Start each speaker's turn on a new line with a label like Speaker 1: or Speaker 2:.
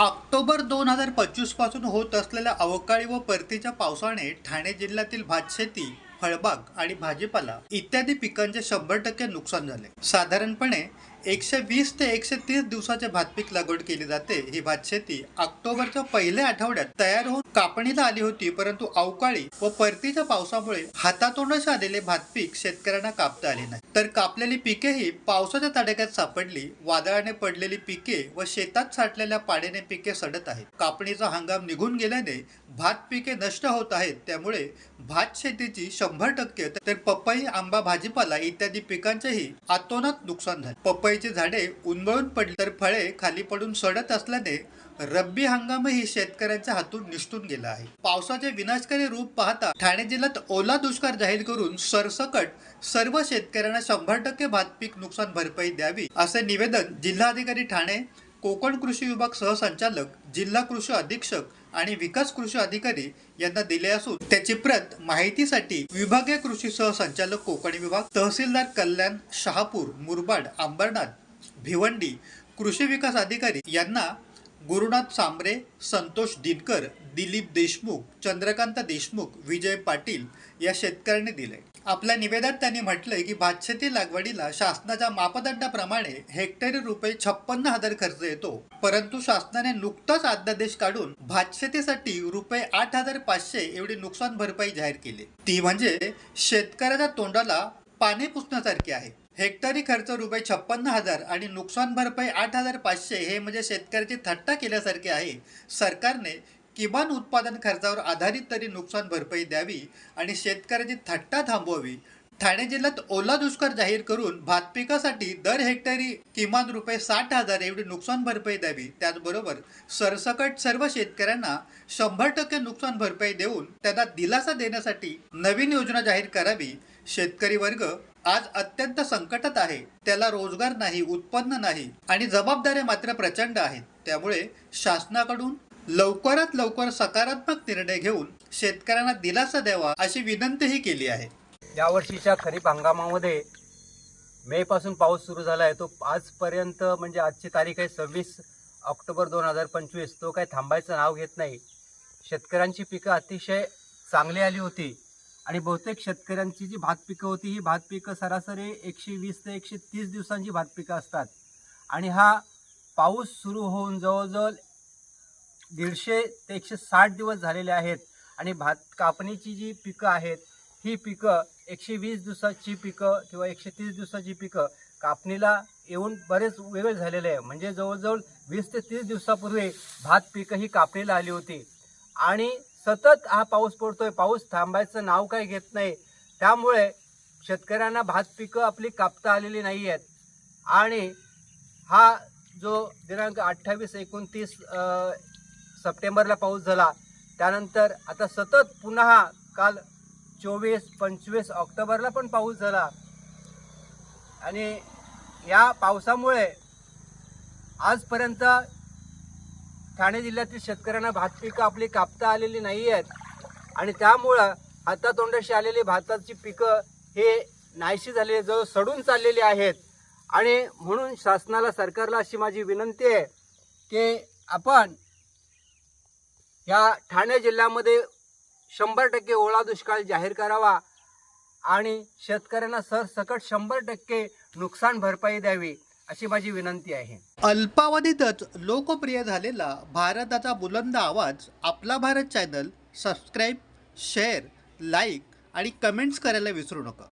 Speaker 1: October दोन हजार पंचवीसपासून होत असलेल्या अवकाळी व परतीच्या पावसाने ठाणे जिल्ह्यातील भातशेती फळबाग आणि भाजीपाला इत्यादी पिकांचे शंभर टक्के नुकसान झाले. साधारणपणे एकशे वीस ते एकशे तीस दिवसाचे भातपीक लागवड केली जाते. ही भातशेती ऑक्टोबरच्या पहिल्या आठवड्यात तयार होऊन कापणीला आली होती परंतु अवकाळी व परतीच्या पावसामुळे हातातोंडाशी आलेले भातपीक शेतकऱ्यांना कापता आले नाही. तर कापलेली पिकेही पावसाच्या तडाख्यात सापडली वादळाने पडलेली पिके व शेतात साठलेल्या पाण्याने पिके सडत आहेत. कापणीचा हंगाम निघून गेल्याने भात पिके नष्ट होत आहेत त्यामुळे भात शेतीची शंभर टक्के तर पपई आंबा भाजीपाला इत्यादी पिकांचेही आतोनात नुकसान झाले. पपईची झाडे उन्मळून पडली तर फळे खाली पडून सडत असल्याने रब्बी हंगामही शेतकऱ्यांच्या हातून निष्ठून गेला आहे. पावसाचे विनाशकारी रूप पाहता ठाणे जिल्ह्यात ओला दुष्काळ जाहीर करून सरसकट सर्व शेतकऱ्यांना शंभर टक्के भात पीक नुकसान भरपाई द्यावी असे निवेदन जिल्हाधिकारी ठाणे कोकण कृषी विभाग सहसंचालक जिल्हा कृषी अधीक्षक आणि विकास कृषी अधिकारी यांना दिले असून त्याची प्रत माहितीसाठी विभागीय कृषी सहसंचालक कोकणी विभाग तहसीलदार कल्याण शहापूर मुरबाड अंबरनाथ भिवंडी कृषी विकास अधिकारी यांना गुरुनाथ सांबरे संतोष दिनकर दिलीप देशमुख चंद्रकांत देशमुख विजय पाटील या शेतकऱ्यांनी दिले. आपल्या निवेदनात त्यांनी म्हटलंय की भातशेती लागवडीला शासनाच्या मापदंडाप्रमाणे हेक्टरी रुपये छप्पन्न हजार खर्च येतो. परंतु शासनाने नुकताच अध्यादेश काढून भातशेतीसाठी रुपये आठ हजार पाचशे एवढी नुकसान भरपाई जाहीर केली. ती म्हणजे शेतकऱ्याच्या तोंडाला पाणी पुसण्यासारखी आहे. हेक्टरी खर्च रुपये छप्पन्न हजार आणि नुकसान भरपाई आठ हजार पाचशे हे म्हणजे शेतकऱ्याची थट्टा केल्यासारखे आहे. सरकारने किमान उत्पादन खर्चावर आधारित तरी नुकसान भरपाई द्यावी आणि शेतकऱ्याची थट्टा थांबवावी. ठाणे जिल्ह्यात ओला दुष्काळ जाहीर करून भात पिकासाठी दर हेक्टरी किमान रुपये साठ हजार एवढी नुकसान भरपाई द्यावी. त्याचबरोबर सरसकट सर्व शेतकऱ्यांना शंभर टक्के नुकसान भरपाई देऊन त्यांना दिलासा देण्यासाठी नवीन योजना जाहीर करावी. शेतकरी वर्ग आज अत्यंत संकटात आहे. त्याला रोजगार नाही उत्पन्न नाही आणि जबाबदाऱ्या मात्र प्रचंड आहेत. त्यामुळे शासनाकडून लवकरात लवकर सकारात्मक निर्णय घेऊन शेतकऱ्यांना दिलासा द्यावा अशी विनंतीही केली आहे.
Speaker 2: यावर्षीच्या खरीप हंगामामध्ये मेपासून पाऊस सुरू झाला आहे. तो आजपर्यंत म्हणजे आजची तारीख आहे सव्वीस ऑक्टोबर दोन हजार पंचवीस. तो काही थांबायचं नाव घेत नाही. शेतकऱ्यांची पिकं अतिशय चांगली आली होती आणि बहुतेक शेतकऱ्यांची जी भात पिकं होती ही भात पिकं सरासरी एकशे वीस ते एकशे तीस दिवसांची भात पिकं असतात. आणि हा पाऊस सुरू होऊन जवळजवळ दीडशे ते एकशे साठ दिवस झालेले आहेत आणि भात कापणीची जी पिकं आहेत ही पिकं एकशे वीस दिवसाची पिकं किंवा एकशे तीस दिवसाची पिकं कापणीला येऊन बरेच वेळ झालेले आहे. म्हणजे जवळजवळ वीस ते तीस दिवसापूर्वी भात पिकं ही कापणीला आली होती. आणि सतत हा पाऊस पडतोय. पाऊस थांबायचं नाव काही घेत नाही. त्यामुळे शेतकऱ्यांना भात पिकं आपली कापता आलेली नाही आहेत. आणि हा जो दिनांक अठ्ठावीस एकोणतीस सप्टेंबरला पाऊस झाला. त्यानंतर आता सतत पुन्हा काल चोवीस पंचवीस ऑक्टोबरला पण पाऊस झाला. आणि या पावसामुळे आजपर्यंत ठाणे जिल्ह्यातील शेतकऱ्यांना भात पिकं आपली कापता आलेली नाही आहेत आणि त्यामुळं हातातोंडाशी आलेली भाताची पिकं हे नाहीशी झालेली जवळ सडून चाललेली आहेत. आणि म्हणून शासनाला सरकारला अशी माझी विनंती आहे की आपण ह्या ठाणे जिल्ह्यामध्ये शंभर टक्के ओला दुष्काळ जाहीर करावा आणि शेतकऱ्यांना सरसकट शंभर टक्के नुकसान भरपाई द्यावी अशी माझी विनंती आहे.
Speaker 1: अल्पावधीतच लोकप्रिय झालेला भारताचा बुलंद आवाज आपला Bharat channel subscribe share like आणि कमेंट्स करायला विसरू नका.